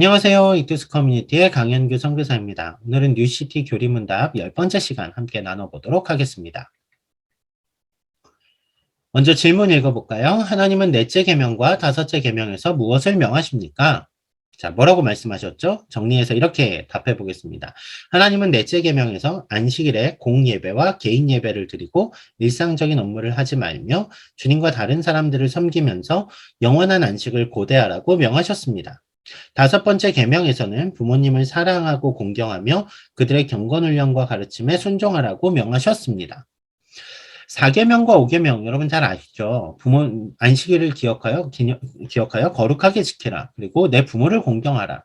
안녕하세요. 이투스 커뮤니티의 강현규 선교사입니다. 오늘은 뉴시티 교리문답 10번째 시간 함께 나눠보도록 하겠습니다. 먼저 질문 읽어볼까요? 하나님은 넷째 계명과 다섯째 계명에서 무엇을 명하십니까? 자, 뭐라고 말씀하셨죠? 정리해서 이렇게 답해 보겠습니다. 하나님은 넷째 계명에서 안식일에 공예배와 개인 예배를 드리고 일상적인 업무를 하지 말며 주님과 다른 사람들을 섬기면서 영원한 안식을 고대하라고 명하셨습니다. 다섯 번째 계명에서는 부모님을 사랑하고 공경하며 그들의 경건훈련과 가르침에 순종하라고 명하셨습니다. 4계명과 5계명 여러분 잘 아시죠? 부모 안식일을 기억하여 기념, 기억하여 거룩하게 지켜라. 그리고 내 부모를 공경하라.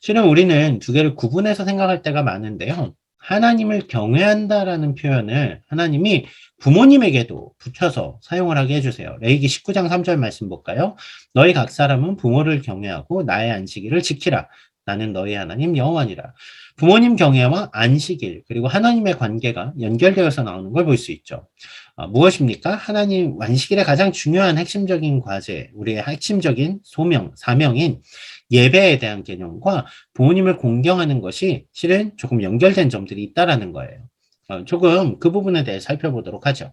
실은 우리는 두 개를 구분해서 생각할 때가 많은데요. 하나님을 경외한다라는 표현을 하나님이 부모님에게도 붙여서 사용을 하게 해주세요. 레이기 19장 3절 말씀 볼까요? 너희 각 사람은 부모를 경외하고 나의 안식일을 지키라. 나는 너희 하나님 여호와니라. 부모님 경외와 안식일 그리고 하나님의 관계가 연결되어서 나오는 걸 볼 수 있죠. 어, 무엇입니까? 하나님 안식일의 가장 중요한 핵심적인 과제, 우리의 핵심적인 소명, 사명인 예배에 대한 개념과 부모님을 공경하는 것이 실은 조금 연결된 점들이 있다라는 거예요. 어, 조금 그 부분에 대해 살펴보도록 하죠.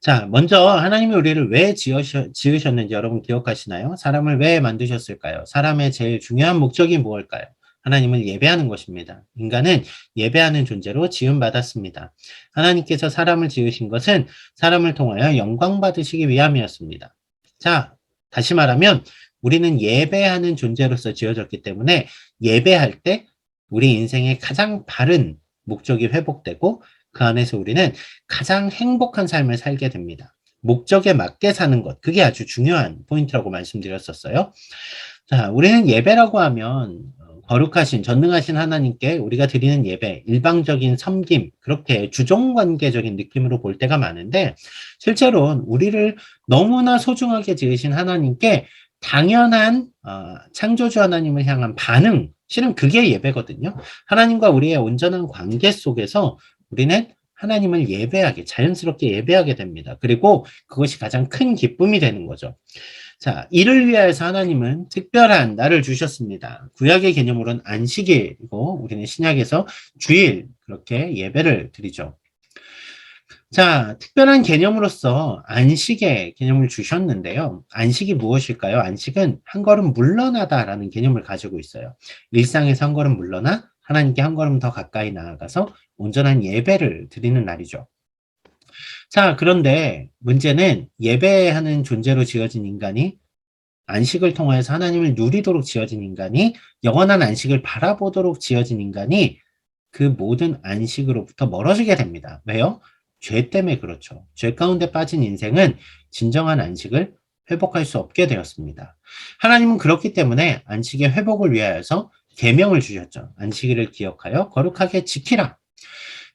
자, 먼저 하나님이 우리를 왜 지으셨, 지으셨는지 여러분 기억하시나요? 사람을 왜 만드셨을까요? 사람의 제일 중요한 목적이 무엇일까요? 하나님을 예배하는 것입니다. 인간은 예배하는 존재로 지음받았습니다. 하나님께서 사람을 지으신 것은 사람을 통하여 영광 받으시기 위함이었습니다. 자, 다시 말하면 우리는 예배하는 존재로서 지어졌기 때문에 예배할 때 우리 인생의 가장 바른 목적이 회복되고 그 안에서 우리는 가장 행복한 삶을 살게 됩니다. 목적에 맞게 사는 것, 그게 아주 중요한 포인트라고 말씀드렸었어요. 자, 우리는 예배라고 하면 어, 거룩하신, 전능하신 하나님께 우리가 드리는 예배, 일방적인 섬김, 그렇게 주종관계적인 느낌으로 볼 때가 많은데, 실제로 우리를 너무나 소중하게 지으신 하나님께 당연한 어, 창조주 하나님을 향한 반응, 실은 그게 예배거든요. 하나님과 우리의 온전한 관계 속에서 우리는 하나님을 예배하게, 자연스럽게 예배하게 됩니다. 그리고 그것이 가장 큰 기쁨이 되는 거죠. 자, 이를 위하여서 하나님은 특별한 날을 주셨습니다. 구약의 개념으로는 안식일이고, 우리는 신약에서 주일, 그렇게 예배를 드리죠. 자, 특별한 개념으로서 안식의 개념을 주셨는데요. 안식이 무엇일까요? 안식은 한 걸음 물러나다라는 개념을 가지고 있어요. 일상에서 한 걸음 물러나 하나님께 한 걸음 더 가까이 나아가서 온전한 예배를 드리는 날이죠. 자, 그런데 문제는 예배하는 존재로 지어진 인간이 안식을 통해서 하나님을 누리도록 지어진 인간이 영원한 안식을 바라보도록 지어진 인간이 그 모든 안식으로부터 멀어지게 됩니다. 왜요? 죄 때문에 그렇죠. 죄 가운데 빠진 인생은 진정한 안식을 회복할 수 없게 되었습니다. 하나님은 그렇기 때문에 안식의 회복을 위하여서 계명을 주셨죠. 안식일을 기억하여 거룩하게 지키라.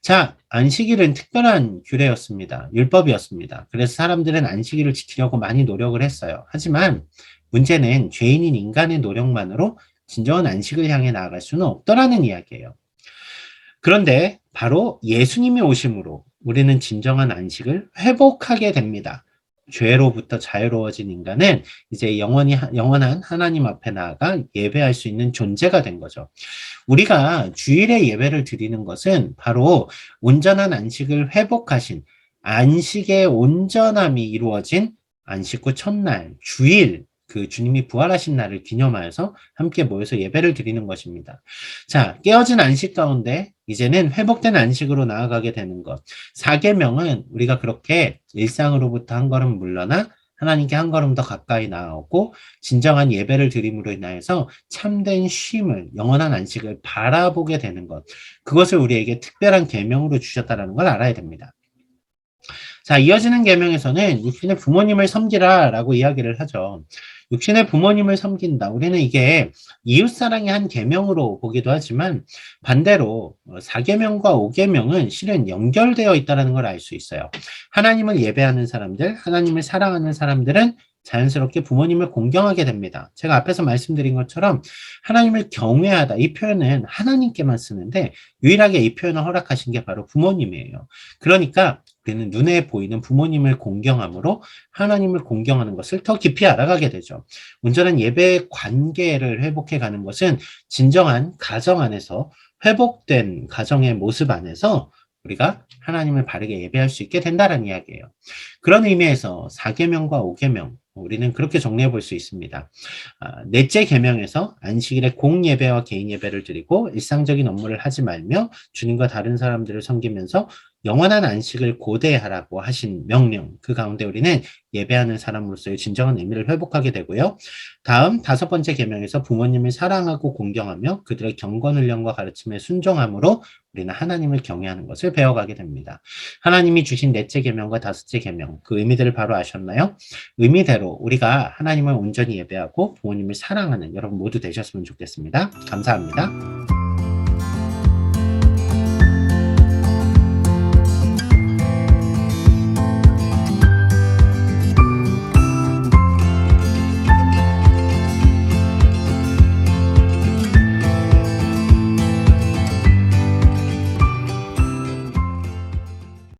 자, 안식일은 특별한 규례였습니다. 율법이었습니다. 그래서 사람들은 안식일을 지키려고 많이 노력을 했어요. 하지만 문제는 죄인인 인간의 노력만으로 진정한 안식을 향해 나아갈 수는 없더라는 이야기예요. 그런데 바로 예수님이 오심으로 우리는 진정한 안식을 회복하게 됩니다. 죄로부터 자유로워진 인간은 이제 영원히, 영원한 하나님 앞에 나아가 예배할 수 있는 존재가 된 거죠. 우리가 주일에 예배를 드리는 것은 바로 온전한 안식을 회복하신 안식의 온전함이 이루어진 안식 후 첫날, 주일, 그 주님이 부활하신 날을 기념하여서 함께 모여서 예배를 드리는 것입니다. 자, 깨어진 안식 가운데 이제는 회복된 안식으로 나아가게 되는 것. 4계명은 우리가 그렇게 일상으로부터 한 걸음 물러나 하나님께 한 걸음 더 가까이 나아오고 진정한 예배를 드림으로 인하여서 참된 쉼을 영원한 안식을 바라보게 되는 것. 그것을 우리에게 특별한 계명으로 주셨다라는 걸 알아야 됩니다. 자, 이어지는 계명에서는 육신의 부모님을 섬기라라고 이야기를 하죠. 육신의 부모님을 섬긴다. 우리는 이게 이웃사랑의 한 계명으로 보기도 하지만 반대로 4계명과 5계명은 실은 연결되어 있다는 걸 알 수 있어요. 하나님을 예배하는 사람들, 하나님을 사랑하는 사람들은 자연스럽게 부모님을 공경하게 됩니다. 제가 앞에서 말씀드린 것처럼 하나님을 경외하다 이 표현은 하나님께만 쓰는데 유일하게 이 표현을 허락하신 게 바로 부모님이에요. 그러니까 우리는 눈에 보이는 부모님을 공경함으로 하나님을 공경하는 것을 더 깊이 알아가게 되죠. 온전한 예배 관계를 회복해 가는 것은 진정한 가정 안에서 회복된 가정의 모습 안에서 우리가 하나님을 바르게 예배할 수 있게 된다는 이야기예요. 그런 의미에서 4계명과 5계명 우리는 그렇게 정리해 볼 수 있습니다. 아, 넷째 계명에서 안식일에 공예배와 개인 예배를 드리고 일상적인 업무를 하지 말며 주님과 다른 사람들을 섬기면서 영원한 안식을 고대하라고 하신 명령 그 가운데 우리는 예배하는 사람으로서의 진정한 의미를 회복하게 되고요. 다음 다섯 번째 계명에서 부모님을 사랑하고 공경하며 그들의 경건 훈련과 가르침에 순종함으로 우리는 하나님을 경외하는 것을 배워가게 됩니다. 하나님이 주신 넷째 계명과 다섯째 계명 그 의미들을 바로 아셨나요? 의미대로 우리가 하나님을 온전히 예배하고 부모님을 사랑하는 여러분 모두 되셨으면 좋겠습니다. 감사합니다.